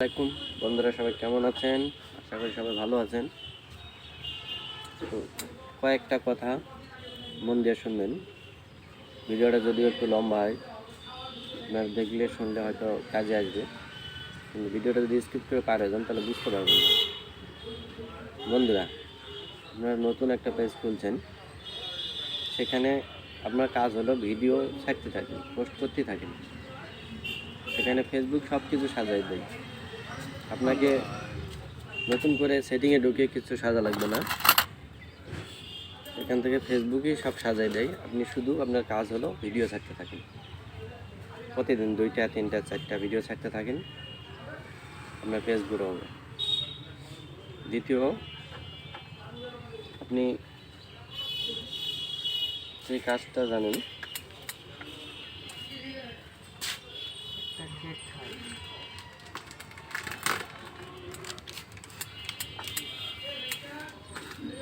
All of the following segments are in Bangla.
আসসালামাইকুম বন্ধুরা সবাই কেমন আছেন? আশা করি সবাই ভালো আছেন। তো কয়েকটা কথা মন দিয়ে শুনবেন। ভিডিওটা যদিও একটু লম্বা হয়, আপনার দেখলে শুনলে হয়তো কাজে আসবে। কিন্তু ভিডিওটা যদি স্কিপ করে পার যান, তাহলে বুঝতে পারবেন না। বন্ধুরা, আপনারা নতুন একটা পেজ খুলছেন। সেখানে আপনার কাজ হলো ভিডিও ছাড়তে থাকেন পোস্ট করতে থাকেন। সেখানে ফেসবুক সব কিছু সাজাই দেয়। আপনাকে নতুন করে সেটিংয়ে ঢুকে কিছু সাজা লাগবে না। এখান থেকে ফেসবুকেই সব সাজাই দেয়। আপনি শুধু আপনার কাজ হলো ভিডিও ছাড়তে থাকেন। প্রতিদিন দুইটা, তিনটা, চারটা ভিডিও ছাড়তে থাকেন। আপনার পেজ হবে। দ্বিতীয় আপনি যে কাজটা জানেন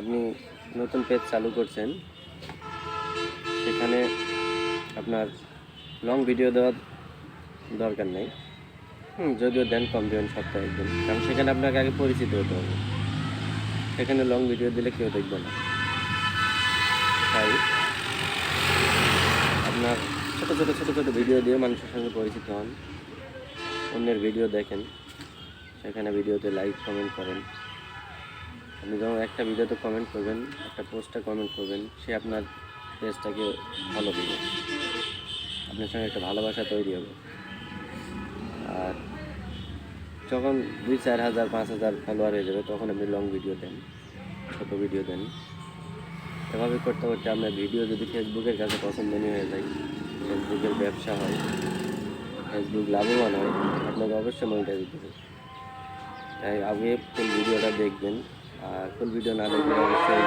আপনি নতুন পেজ চালু করছেন, সেখানে আপনার লং ভিডিও দেওয়ার দরকার নেই। যদিও দেন কম দেবেন সপ্তাহে একদিন, কারণ সেখানে আপনাকে আগে পরিচিত হতে হবে। সেখানে লং ভিডিও দিলে কেউ দেখবে না। তাই আপনার ছোটো ছোটো ছোটো ছোটো ভিডিও দিয়ে মানুষের সঙ্গে পরিচিত হন। অন্যের ভিডিও দেখেন, সেখানে ভিডিওতে লাইক কমেন্ট করেন। আপনি যখন একটা ভিডিওতে কমেন্ট করবেন, একটা পোস্টে কমেন্ট করবেন, সে আপনার পেজটাকে ভালো দিবে। আপনার সঙ্গে একটা ভালোবাসা তৈরি হবে। আর যখন দুই চার হাজার, পাঁচ হাজার ফলোয়ার হয়ে যাবে, তখন আপনি লং ভিডিও দেন, ছোটো ভিডিও দেন। এভাবে করতে করতে আপনার ভিডিও যদি ফেসবুকের কাছে পছন্দনীয় হয়ে যায় ফেসবুকের ব্যবসা হয় ফেসবুক লাভবান হয়, আপনাকে অবশ্যই মনিটাইজ দেবে তাই আগে ফুল ভিডিওটা দেখবেন আর ফুল ভিডিও না দেখলে অবশ্যই